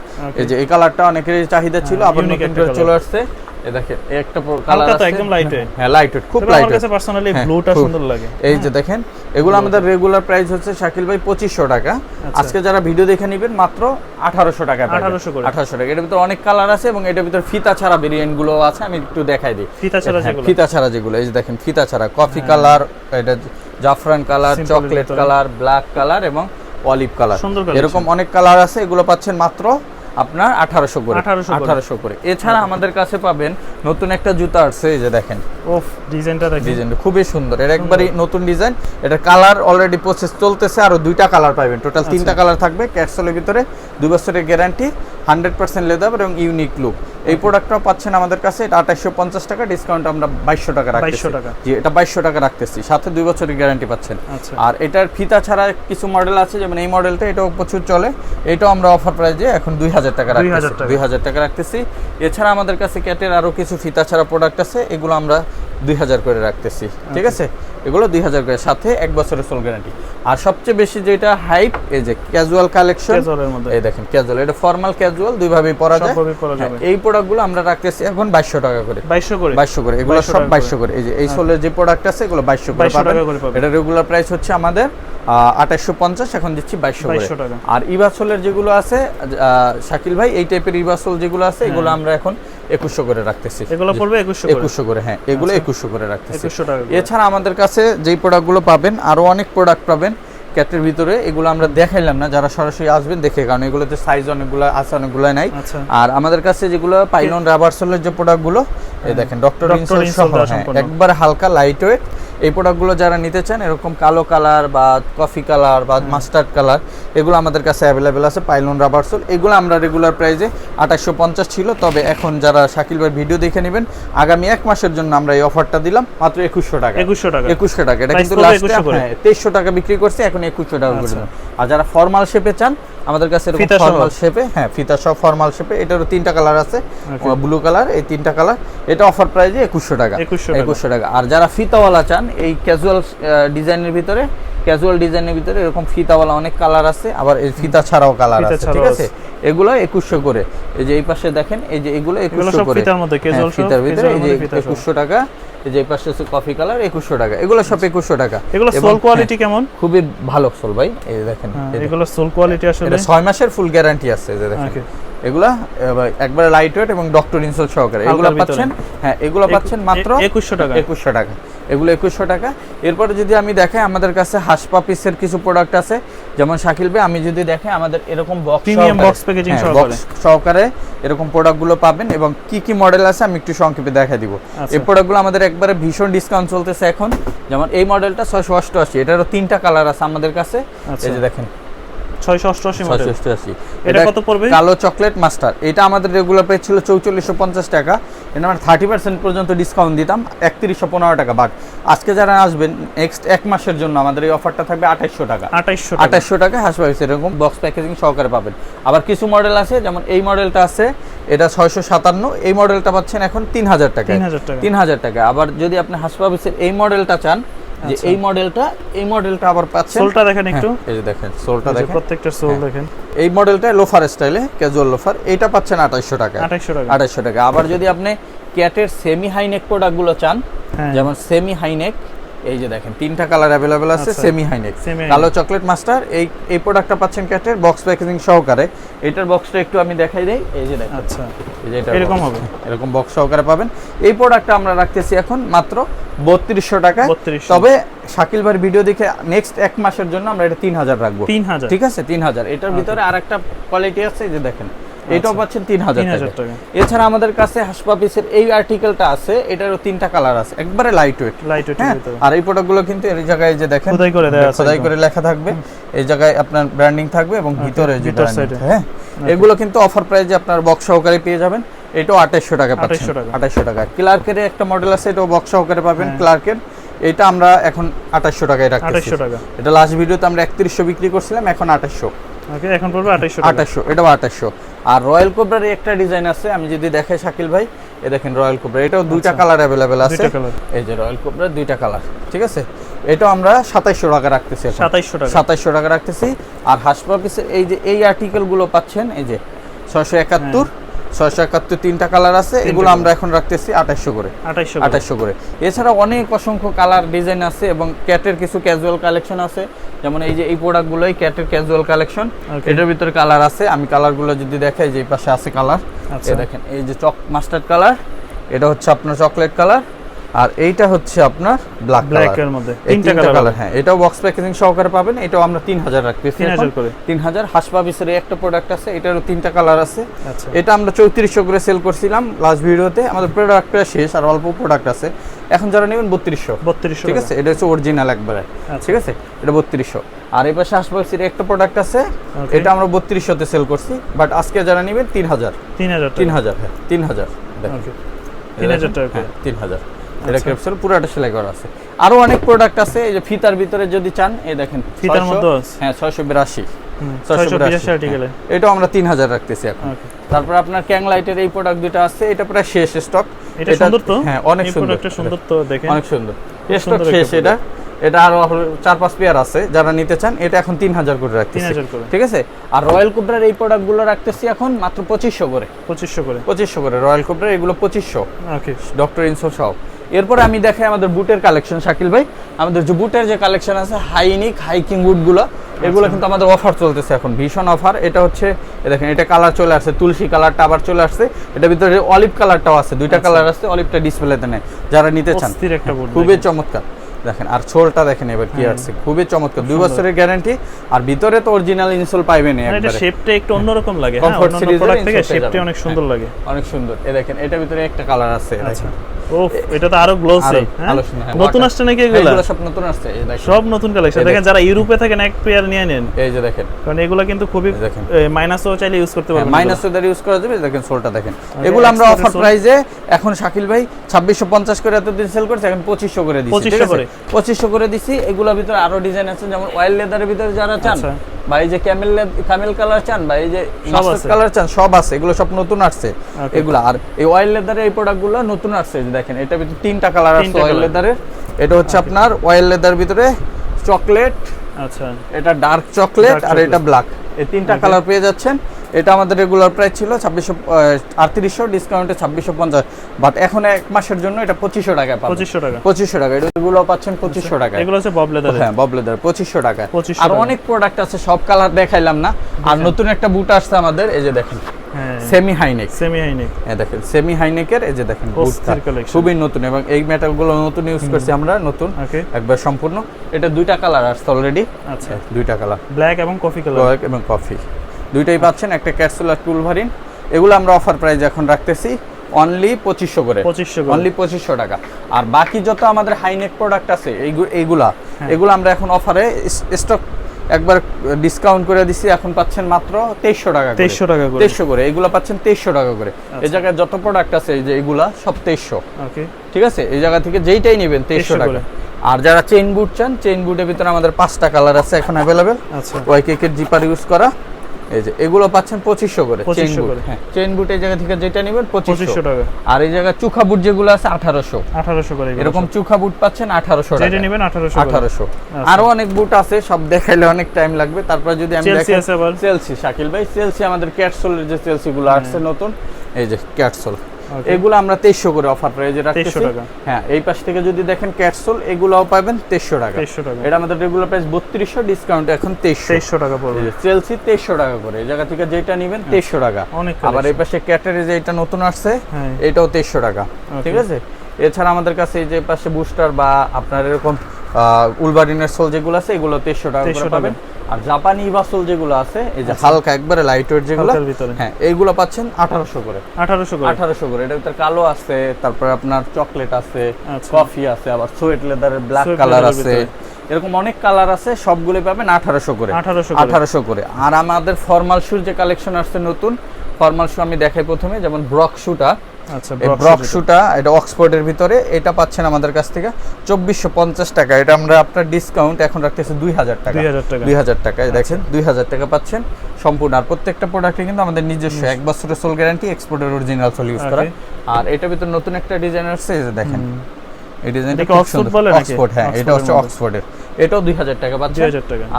এই যে এই কালারটা অনেকেরই চাহিদা ছিল আবার নতুন করে চলে আসছে। দেখেন একটা কালার আছে। একদম lightweight। হ্যাঁ লাইট খুব লাইট আমার কাছে পার্সোনালি হ্যাঁ, ব্লুটা সুন্দর লাগে। এই যে দেখেন এগুলো আমাদের রেগুলার প্রাইস হচ্ছে শাকিল ভাই পঁচিশশো টাকা। আচ্ছা। আজকে যারা ভিডিও দেখে নেবেন মাত্র আঠারোশো টাকা 1800 করে। আঠারোশো টাকা। এটার ভিতরে অনেক কালার আছে এবং এটার ভিতরে ফিতা ছাড়া ভেরিয়েন্টগুলো আছে আমি একটু দেখাই দিই। ফিতা ছাড়া হ্যাঁ, যেগুলো। ফিতা ছাড়া যেগুলো। এই যে দেখেন ফিতা ছাড়া। কফি কালার এটা জাফরান colour chocolate colour black colour এবং অলিভ কালার এরকম অনেক কালার আছে এগুলো পাচ্ছেন মাত্র আপনার আঠারোশো করে 1800 করে। আঠারোশো করে। এছাড়া আমাদের কাছে পাবেন নতুন একটা জুতা আসছে এই যে দেখেন। ওফ ডিজাইনটা দেখেন। ডিজাইনটা খুবই সুন্দর। এটা একবারই নতুন ডিজাইন। এটা কালার অলরেডি প্রসেস চলতেছে আরও দুইটা কালার পাবেন। টোটাল আচ্ছা। তিনটা কালার থাকবে ক্যাটসলের ভিতরে দুই বছরের গ্যারান্টি হান্ড্রেড পার্সেন্ট লেদার এবং ইউনিক লুক এই প্রোডাক্টটা পাচ্ছেন আমাদের কাছে। এটা আঠাশশো পঞ্চাশ টাকা ডিসকাউন্ট আমরা বাইশশো টাকা 2200 টাকা। জি এটা বাইশশো টাকা রাখতেছি। সাথে দুই বছরের গ্যারান্টি পাচ্ছেন। আচ্ছা। আর এটার ফিতা ছাড়া কিছু মডেল আছে যেমন এই মডেলটা এটাও প্রচুর চলে। এটাও আমরা অফার প্রাইজে এখন দুই হাজার টাকা 2000 রাখতেছি টাকা। দুই হাজার টাকা রাখতেছি। এছাড়া আমাদের কাছে ক্যাটের আরও কিছু ফিতা ছাড়া প্রোডাক্ট আছে এগুলো আমরা দুই হাজার করে রাখতেছি। ঠিক আছে? এগুলো দুই হাজার করে। সাথে এক বছরের সোল গ্যারান্টি আর সবচেয়ে বেশি যেটা হাইপ এই যে ক্যাজুয়াল কালেকশন। এই দেখেন ক্যাজুয়াল এটা ফর্মাল ক্যাজুয়াল দুইভাবেই পরা যায়। হ্যাঁ, এই প্রোডাক্টগুলো আমরা রাখতেছি এখন বাইশশো টাকা করে। 2200 করে। বাইশশো করে এগুলো সব বাইশশো করে। এই যে এই সোলের যে প্রোডাক্ট আছে এগুলো বাইশশো করে 2200 পাবেন। টাকা করে পাবেন। এটা রেগুলার প্রাইস হচ্ছে আমাদের আঠাশশো পঞ্চাশ এখন দিচ্ছি বাইশশো করে। 2200 টাকা। আর ইভাসোলের যেগুলো আছে শাকিল ভাই এই টাইপের ইভাসোল যেগুলো আছে এগুলো আমরা এখন একুশশো করে রাখতেছি। এগুলো পড়বে একুশশো একুশশো করে হ্যাঁ এগুলো একুশশো করে রাখতেছি। 2100 টাকা এছাড়া আমাদের কাছে যেই প্রোডাক্টগুলো পাবেন আরও অনেক প্রোডাক্ট পাবেন ক্যাটের ভিতরে এগুলো আমরা দেখাইলাম না যারা সরাসরি আসবেন দেখে কারণ এগুলোতে সাইজ অনেকগুলো আছে অনেকগুলো নাই। আচ্ছা। আর আমাদের কাছে যেগুলো পাইলন রাবার সোলের যে প্রোডাক্টগুলো এই দেখেন ডক্টর হ্যাঁ, একবার হালকা লাইট ওয়েট এই প্রোডাক্টগুলো যারা নিতে চান এরকম কালো কালার বা কফি কালার বা মাস্টার্ড কালার এগুলো আমাদের কাছে অ্যাভেলেবেল আছে পাইলন রাবার সোল এগুলো আমরা রেগুলার প্রাইসে আঠাশশো পঞ্চাশ ছিল তবে এখন যারা শাকিল ভাই ভিডিও দেখে নেবেন আগামী এক মাসের জন্য আমরা এই অফারটা দিলাম মাত্র একুশশো টাকা। একুশশো টাকা। একুশশো টাকা। এটা কিন্তু পড়বে লাস্টে 2100 করে। হ্যাঁ তেইশশো টাকা বিক্রি করছে এখন একুশশো টাকা করে আচ্ছা। আর যারা ফর্মাল শেপে চান আমাদের কাছে এরকম ফর্মাল শেপে হ্যাঁ ফিতা সব ফর্মাল শেপে এটারও তিনটা কালার আছে ব্লু কালার এই তিনটা কালার এটা অফার প্রাইজে একুশশো টাকা। 2100 টাকা। একুশশো টাকা। আর যারা ফিতাওয়ালা চান এই ক্যাজুয়াল ডিজাইনের ভিতরে ক্যাজুয়াল ডিজাইনের ভিতরে এরকম ফিতাওয়ালা অনেক কালার আছে আবার এই ফিতা ছাড়াও কালার আছে ঠিক আছে। এগুলো একুশশো করে। এই যে এই পাশে দেখেন এই যে এগুলো একুশশো করে। ফিতার মধ্যে, সব, ফিতার ভিতরে এই যে সহ। একুশশো টাকা। যে পাশে হচ্ছে কফি কালার একুশশো টাকা। এগুলো সব একুশশো টাকা। এগুলো সোল কোয়ালিটি কেমন হ্যাঁ, খুবই ভালো সোল ভাই এই দেখেন হ্যাঁ, এগুলো সোল কোয়ালিটি আসলে? ছয় মাসের ফুল গ্যারান্টি আছে যে দেখেন. এগুলা একবারে লাইট ওয়েট এবং ডক্টর ইনসোল সহকারে এগুলো পাচ্ছেন হ্যাঁ এগুলো পাচ্ছেন মাত্র এ- 2100 টাকা। একুশশো টাকা এগুলো একুশশো টাকা এরপরে যদি আমি দেখাই আমাদের কাছে হাসপা পিসের কিছু প্রোডাক্ট আছে যেমন শাকিল ভাই আমি যদি দেখে আমাদের এরকম বক্স Premium box packaging সহকারে। সহকারে এরকম প্রোডাক্টগুলো পাবেন এবং কি কি মডেল আছে আমি একটু সংক্ষেপে দেখা দিব আচ্ছা। এই প্রোডাক্টগুলো আমাদের একবারে ভীষণ ডিসকাউন্ট চলতেছে এখন যেমন এই মডেলটা ছয়শো অষ্টআশি এটারও তিনটা কালার আছে আমাদের কাছে আচ্ছা। এই যে দেখেন এটা কত পড়বে? কালো চকলেট মাস্টার এটা আমাদের রেগুলার প্রাইস ছিল চৌচল্লিশশো পঞ্চাশ টাকা। এটা আমরা থার্টি পার্সেন্ট পর্যন্ত ডিসকাউন্ট দিতাম একত্রিশশো পনেরো টাকা। বাট আজকে যারা আসবেন নেক্সট এক মাসের জন্য আমাদের এই অফারটা থাকবে আঠাইশশো টাকা। আঠাইশশো টাকা। আঠাশশো টাকা হাসপাতাল এরকম বক্স প্যাকেজিং সহকারে পাবেন। আবার কিছু মডেল আছে যেমন এই মডেলটা আছে এটা ছয়শো সাতান্ন। এই মডেলটা পাচ্ছেন এখন তিন হাজার টাকা 3000 টাকা। তিন হাজার টাকা আবার যদি আপনি হাসপাতালের এই মডেলটা চান যে আচ্ছা। এই মডেলটা এই মডেলটা আবার পাচ্ছেন। সোলটা দেখেন একটু। হ্যাঁ, এই যে দেখেন সোলটা দেখেন। প্রত্যেকটা সোল হ্যাঁ। দেখেন। এই মডেলটা লোফার স্টাইলে ক্যাজুয়াল লোফার। এটা পাচ্ছেন আঠাইশশো টাকা। আঠাইশশো টাকা। 2800 টাকা। আবার যদি আপনি ক্যাটের সেমি হাই হাইনেক প্রোডাক্টগুলো চান হ্যাঁ। যেমন সেমি হাইনেক এই যে দেখেন তিনটা কালার অ্যাভেলেবেল আছে আচ্ছা। সেমি হাইনেক Semi কালো চকলেট মাস্টার এই এই প্রোডাক্টটা পাচ্ছেন ক্যাটের বক্স প্যাকেজিং সহকারে। এটার বক্সটা একটু আমি দেখাই দেই এই যে দেখেন। আচ্ছা। এই যে এটার এরকম হবে? এরকম বক্স সহকারে পাবেন। এই প্রোডাক্টটা আমরা রাখতেছি এখন মাত্র বত্রিশশো টাকা 3200 তবে শাকিল ভাইয়ের ভিডিও দেখে নেক্সট এক মাসের জন্য আমরা এটা তিন হাজার রাখব। তিন হাজার। ঠিক আছে? তিন হাজার। এটার ভিতরে আর একটা কোয়ালিটি আছে এই যে দেখেন। এটাও পাচ্ছেন তিন হাজার টাকা। এছাড়া আমাদের কাছে হাসপাপিসের এই আর্টিকেলটা আছে এটারও তিনটা কালার আছে একবারে লাইট ওয়েট লাইট ওয়েটের হ্যাঁ আর এই প্রোডাক্টগুলো কিন্তু এই জায়গায় যে দেখেন খোদাই করে দেওয়া আছে খোদাই করে লেখা থাকবে। এই জায়গায় আপনার ব্র্যান্ডিং থাকবে এবং ভিতরে যে ভিতর branding হ্যাঁ। এগুলো কিন্তু অফার প্রাইসে আপনার বক্স সহকারে পেয়ে যাবেন। এটাও আঠাইশশো টাকা পাচ্ছেন। 2800 টাকা। ক্লার্কের একটা মডেল আছে এটাও বক্স সহকারে পাবেন হ্যাঁ। ক্লার্কের এটা আমরা এখন আঠাইশশো টাকায় 2800 টাকা। এটা লাস্ট ভিডিওতে আমরা একত্রিশশো বিক্রি করছিলাম এখন আঠাইশশো। ওকে এখন পড়বে আঠাইশশো টাকা। আঠাশশো এটাও আঠাশশো আর রয়্যাল কোবরার একটা ডিজাইন আছে আমি যদি দেখাই শাকিল ভাই এ দেখেন রয়্যাল কোবরা এটাও দুইটা আচ্ছা। কালার অ্যাভেলেবেল আছে। এই যে রয়্যাল কোবরা দুইটা কালার ঠিক আছে? এটা আমরা সাতাইশশো টাকা রাখতেছি সাতাইশশো 2700 টাকা। সাতাইশশো টাকা রাখতেছি। আর হাসপাপিসের এই যে এই আর্টিকেলগুলো পাচ্ছেন এই যে ছয়শো একাত্তর ছয়শো একাত্তর তিনটা কালার আছে এগুলো আমরা এখন রাখতেছি আঠাশশো করে। আঠাশশো করে। এছাড়া অনেক অসংখ্য কালার ডিজাইন আছে এবং ক্যাটের কিছু ক্যাজুয়াল কালেকশন আছে। যেমন এই যে এই প্রোডাক্টগুলোই ক্যাটের ক্যাজুয়াল কালেকশন এটার ভিতরে কালার আছে। আমি কালারগুলো যদি দেখাই যে এই পাশে আছে কালার। আচ্ছা। দেখেন এই যে চক মাস্টার্ড কালার এটা হচ্ছে আপনার চকলেট কালার আর এইটা হচ্ছে আপনার ব্ল্যাক কালারের মধ্যে। তিনটা কালার হ্যাঁ এটাও বক্স প্যাকেজিং সহকারে পাবেন এটাও আমরা তিন হাজার রাখতেছি 3000 করে। তিন হাজার হাসপাবিসের একটা প্রোডাক্ট আছে এটারও তিনটা কালার আছে। আচ্ছা। এটা আমরা চৌত্রিশশো করে সেল করছিলাম লাস্ট ভিডিওতে আমাদের প্রোডাক্টটা শেষ আর অল্প প্রোডাক্ট আছে। এখন যারা নেবেন বত্রিশশো। বত্রিশশো ঠিক আছে? এটা হচ্ছে অরিজিনাল একবারে। আচ্ছা। ঠিক আছে? এটা বত্রিশশো। আর এই পাশে আশপাশের একটা প্রোডাক্ট আছে। এটা আমরা বত্রিশশোতে সেল করছি বাট আজকে যারা নেবেন তিন হাজার। তিন হাজার তিন টাকা হাজার হ্যাঁ তিন হাজার। দেখেন। ওকে এই তিন হাজার টাকা। হ্যাঁ, তিন হাজার। এটা আচ্ছা। ক্যাপসুল পুরোটা সেলাই করা আছে। আরও অনেক প্রোডাক্ট আছে এই যে ফিতার ভিতরে যদি চান এই দেখেন ফিতার 600 মধ্যেও আছে? হ্যাঁ আর্টিকেলে এটাও আমরা তিন হাজার রাখতেছি এখন। তারপর আপনার ক্যাং লাইটের এই প্রোডাক্ট দুটো আছে এটা প্রায় শেষ স্টক এটা সুন্দর তো? হ্যাঁ অনেক সুন্দর। প্রোডাক্টটা সুন্দর তো দেখেন। অনেক সুন্দর। স্টক শেষ এটা। এটা আরও চার পাঁচ পেয়ার আছে যারা নিতে চান এটা এখন তিন হাজার করে রাখতেছি। ঠিক আছে? আর রয়্যাল কুবরার এই প্রোডাক্টগুলো রাখতেছি এখন মাত্র পঁচিশশো করে। পঁচিশশো করে। পঁচিশশো করে। রয়্যাল কুবরার এগুলো পঁচিশশো। ডক্টর ইনসো সহ। এরপরে আমি দেখাই আমাদের বুটের কালেকশন শাকিল ভাই। আমাদের যে বুটের যে কালেকশন আছে হাইনিক হাইকিং বুটগুলো এগুলো কিন্তু আমাদের অফার চলতেছে এখন। ভীষণ অফার এটা হচ্ছে দেখেন এটা কালার চলে আসছে তুলসী কালারটা আবার চলে আসছে। এটা ভিতরে অলিভ কালারটাও আছে দুইটা কালার আছে অলিভটা ডিসপ্লেতে নেই। যারা নিতে চান খুবই চমৎকার। দেখেন আর ছোলটা দেখেন এবার কি আসছে খুবই চমৎকার। দুই বছরের গ্যারান্টি আর ভিতরে তো অরিজিনাল ইনসোল পাইবেন এটা শেপটা একটু অন্যরকম লাগে হ্যাঁ? Series এর প্রোডাক্ট থেকে শেপটা অনেক সুন্দর লাগে। অনেক সুন্দর। এ দেখেন এটার ভিতরে একটা কালার আছে আচ্ছা দেখেন। ও এটা তো আরও গ্লোসি হ্যাঁ, নতুন আসছে নাকি এগুলো? সব নতুন আসছে সব নতুন কালেকশন দেখেন যারা ইউরোপে থাকেন এক পেয়ার নিয়ে নেন। এই যে দেখেন। কারণ এগুলো কিন্তু খুবই। মাইনাসও চাইলে ইউজ করতে পারবেন মাইনাস ওদের ইউজ করা যাবে দেখেন সোলটা দেখেন। এগুলো আমরা অফার। প্রাইসে এখন শাকিল ভাই ছাব্বিশশো পঞ্চাশ করে এতদিন সেল করছে এখন পঁচিশশো করে দিচ্ছি 2500 করে। পঁচিশশো করে দিছি এগুলোর ভিতরে আরও ডিজাইন আছে যেমন অয়েল লেদারের ভিতরে যারা চান আচ্ছা। বা এই যে ক্যামেল ক্যামেল কালার চান বা এই যে কালার চান সব আছে। এগুলো সব নতুন আসছে এগুলো। আর এই অয়েল লেদারের এই প্রোডাক্টগুলো নতুন আসছে দেখেন এটা ভিতরে তিনটা কালার আছে অয়েল। লেদারের এটা হচ্ছে আপনার অয়েল লেদার ভিতরে চকলেট আচ্ছা। এটা ডার্ক চকলেট আর এটা। ব্ল্যাক এই তিনটা কালার পেয়ে যাচ্ছেন। এটা আমাদের রেগুলার প্রাইস ছিল ছাব্বিশশো আটত্রিশশো ডিসকাউন্টে ছাব্বিশশো পঞ্চাশ। বাট এখন এক মাসের জন্য এটা পঁচিশশো টাকা পঁচিশশো টাকা। পঁচিশশো টাকা। এগুলো পাচ্ছেন পঁচিশশো টাকায়। এগুলো হচ্ছে বব লেদার হ্যাঁ ববলেদার পঁচিশশো টাকা 2500 আর অনেক প্রোডাক্ট আছে সব কালার দেখাইলাম না। আর নতুন একটা বুট আসছে আমাদের এই যে দেখেন। হ্যাঁ। সেমি হাইনেক সেমি হাইনেক এই দেখেন। সেমি হাইনেকের এই যে দেখেন বুটটা খুবই নতুন এবং এই মেটালগুলো নতুন ইউজ করছি আমরা নতুন। একবার সম্পূর্ণ। এটা দুইটা কালার আসছে অলরেডি আচ্ছা। দুইটা কালার ব্ল্যাক এবং কফি কালার ব্ল্যাক এবং কফি দুইটাই পাচ্ছেন একটা ক্যাপসুল আর টুল ভারিন এগুলো আমরা অফার প্রাইস এখন রাখতেছি অনলি পঁচিশশো করে। পঁচিশশো অনলি পঁচিশশো টাকা। আর বাকি যত আমাদের হাইনেক প্রোডাক্ট আছে এইগু- এইগুলা হ্যাঁ। এগুলো আমরা এখন অফারে স্টক একবার ডিসকাউন্ট করে দিছি এখন পাচ্ছেন মাত্র তেইশশো টাকা করে। তেইশশো টাকা করে। তেইশশো করে এগুলো পাচ্ছেন তেইশশো টাকা করে। এই আচ্ছা। জায়গায় যত প্রোডাক্ট আছে এই যে এগুলা সব তেইশশো। ওকে ঠিক আছে? এই জায়গা থেকে যেইটাই নেবেন তেইশশো টাকা। আর যারা চেইন বুট চান চেইন বুটের ভিতরে আমাদের পাঁচটা কালার আছে এখন অ্যাভেলেবেল আচ্ছা। ওয়াই কেকের জিপার ইউজ করা। এই যে এগুলো পাচ্ছেন পঁচিশশো করে চেন বুট। হ্যাঁ। চেইন বুট এই জায়গা থেকে যেটা নেবেন পঁচিশশো। টাকা। আর এই জায়গায় চুখা বুট যেগুলো আছে আঠারোশো। আঠারোশো করে এরকম চুখা বুট পাচ্ছেন আঠারোশো যেটা নেবেন আঠারোশো আঠারোশো। আচ্ছা। আরও অনেক বুট আছে সব দেখাইলে অনেক টাইম লাগবে। তারপর যদি আমি আবার। শাকিল ভাই চেলসি আমাদের ক্যাটসোলের যে চেলসি গুলো আসছে নতুন এই যে ক্যাটসোল. এগুলো আমরা তেইশশো করে অফার প্রাইজে রাখতেছি। 2300 টাকা। হ্যাঁ এই পাশ থেকে যদি দেখেন ক্যাটসোল এগুলোও পাবেন তেইশশো টাকা। তেইশশো টাকা। এটা আমাদের রেগুলার প্রাইস বত্রিশশো ডিসকাউন্ট এখন তেইশশো। তেইশশো টাকা পড়বে। চেলসি তেইশশো টাকা করে এই জায়গা থেকে যেটা নেবেন তেইশশো টাকা। অনেক আবার এই। পাশে ক্যাটারে যে এটা নতুন আসছে হ্যাঁ। এটাও তেইশশো টাকা। ঠিক আছে? এছাড়া আমাদের কাছে এই যে পাশে বুস্টার বা আপনার এরকম উলবারিনের সোল যেগুলো আছে এগুলো তেইশশো টাকা করে পাবেন। আর জাপানি ইভাসোল যেগুলো আছে এই যে আচ্ছা। হালকা একবারে লাইট ওয়েট যেগুলো হ্যাঁ এইগুলো পাচ্ছেন আঠারোশো করে। আঠারোশো করে। আঠারোশো করে। এটার ভিতরে কালো আছে তারপর আপনার চকলেট আছে আচ্ছা। কফি আছে আবার সোয়েট লেদারের ব্ল্যাক কালার আছে। এরকম অনেক কালার আছে সবগুলো পাবেন আঠারোশো করে। আঠারোশো করে। আঠারোশো করে। আর আমাদের ফর্মাল শুর যে কালেকশন আসছে নতুন ফর্মাল শু আমি দেখাই প্রথমে যেমন ব্রক শুটা আচ্ছা ব্রক শুটা এটা অক্সফোর্ডের ভিতরে এটা পাচ্ছেন আমাদের কাছ থেকে চব্বিশশো পঞ্চাশ টাকা। এটা আমরা আপনার ডিসকাউন্ট এখন রাখতেছি দুই হাজার টাকা। দুই হাজার টাকা। দুই হাজার টাকায় দেখেন দুই হাজার টাকা পাচ্ছেন সম্পূর্ণ। আর প্রত্যেকটা প্রোডাক্টে কিন্তু আমাদের নিজস্ব এক বছরের সোল গ্যারান্টি এক্সপোর্টের অরিজিনাল সোল ইউজ করা। আর এটা ভিতরে নতুন একটা ডিজাইন আসছে দেখেন। এই ডিজাইনটা খুব সুন্দর অক্সফোর্ড হ্যাঁ এটা হচ্ছে অক্সফোর্ডের এটাও দুই হাজার টাকা পাচ্ছেন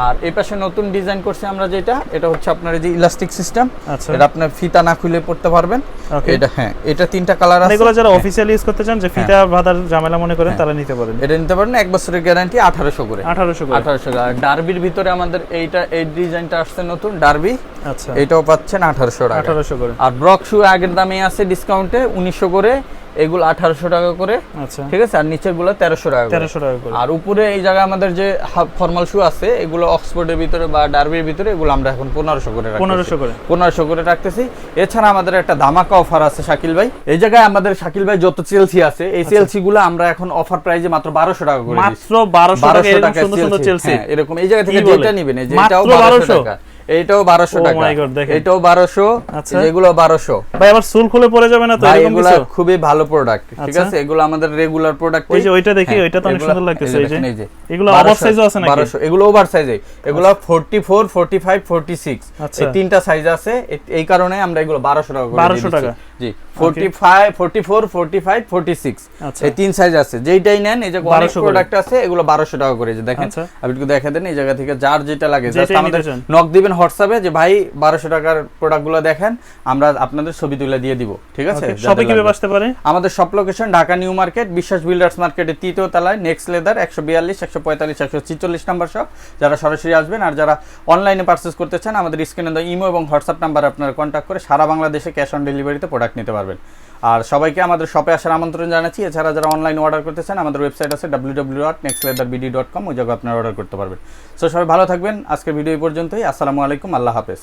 আর এই পাশে নতুন ডিজাইন করছি আমরা যেটা এটা হচ্ছে আপনার এই যে ইলাস্টিক সিস্টেম আচ্ছা। এটা আপনার ফিতা না খুলে পড়তে পারবেন। এটা হ্যাঁ এটা তিনটা কালার আছে। এগুলো যারা হ্যাঁ, অফিসিয়াল ইউজ করতে চান যে ফিতা বাঁধার ঝামেলা মনে করেন হ্যাঁ। তারা নিতে পারেন। এটা নিতে পারেন এক বছরের গ্যারান্টি আঠারোশো করে। আঠারোশো করে। আঠারোশো আর ডার্বির ভিতরে আমাদের এইটা এই ডিজাইনটা আসছে নতুন ডার্বি আচ্ছা। এটাও পাচ্ছেন আঠারোশো টাকা। আঠারোশো করে। আর ব্রক শু আগের দামে আছে ডিসকাউন্টে উনিশশো করে। এগুলো আঠারোশো টাকা করে আচ্ছা। ঠিক আছে? আর নিচেরগুলো তেরোশো টাকা তেরোশো টাকা করে। আর উপরে এই জায়গায় আমাদের যে ফর্মাল শু আছে এগুলো অক্সফোর্ডের ভিতরে বা ডার্বির ভিতরে এগুলো আমরা এখন পনেরোশো করে। পনেরোশো করে। পনেরোশো করে রাখতেছি। এছাড়া আমাদের একটা ধামাকা অফার আছে শাকিল ভাই। এই জায়গায় আমাদের শাকিল ভাই যত চেলসি আছে এই চেলসি গুলো আমরা এখন অফার প্রাইজে মাত্র বারোশো টাকা করে মাত্র বারোশো টাকা এরকম টাকা হ্যাঁ, এরকম। এই জায়গা থেকে? যেটা নিবেন এই যে মাত্র এটাও 1200 টাকা। বারোশো। এটাও বারোশো আচ্ছা। এগুলো বারোশো। ভাই আবার চুল খুলে পড়ে যাবে না তো এরকম কিছু? খুবই ভালো প্রোডাক্ট ঠিক আচ্ছা। আছে? এগুলো আমাদের রেগুলার প্রোডাক্ট ওই যে ওইটা দেখি ওইটা তো অনেক সুন্দর লাগতেছে এই যে এগুলো ওভার সাইজও আছে নাকি? বারোশো এগুলো ওভার সাইজে এগুলো forty four forty five forty six আচ্ছা। এই তিনটা সাইজ আছে। এই কারণে আমরা এগুলো বারোশো টাকা করে 1200 টাকা। জি আচ্ছা। এই তিন সাইজ আছে। যেইটাই নেন এই যে অনেক প্রোডাক্ট আছে এগুলো বারোশো টাকা করে যে দেখেন। আচ্ছা। আপনি একটু দেখা দেন এই জায়গা থেকে যার যেটা লাগে। জাস্ট আমাদের নক দিবেন হোয়াটসঅ্যাপে যে ভাই বারোশো টাকার প্রোডাক্টগুলো দেখেন আমরা আপনাদের ছবি তুলে দিয়ে দিব। ঠিক আছে? শপে কীভাবে আসতে পারে? আমাদের সব location Dhaka new market Biswas builders মার্কেটের তৃতীয় তলায় নেক্সট লেদার একশো বিয়াল্লিশ একশো পঁয়তাল্লিশ একশো ছিচল্লিশ নাম্বার সব যারা সরাসরি আসবেন আর যারা অনলাইনে পারচেস করতে চান আমাদের স্ক্রিনে ইমো এবং হোয়াটসঅ্যাপ নাম্বার আপনারা কন্ট্যাক্ট করে সারা বাংলাদেশে ক্যাশ অন ডেলিভারিতে প্রোডাক্ট নিতে পারবেন। আর সবাইকে আমাদের শপে আসার আমন্ত্রণ জানাচ্ছি। এছাড়া যারা অনলাইন অর্ডার করতে চান, আমাদের ওয়েবসাইট আছে W W dot next leather BD dot com ওই জায়গায় আপনারা অর্ডার করতে পারবেন। সো সবাই ভালো থাকবেন। আজকের ভিডিও পর্যন্তই। আসসালামু আলাইকুম। আল্লাহ হাফেজ।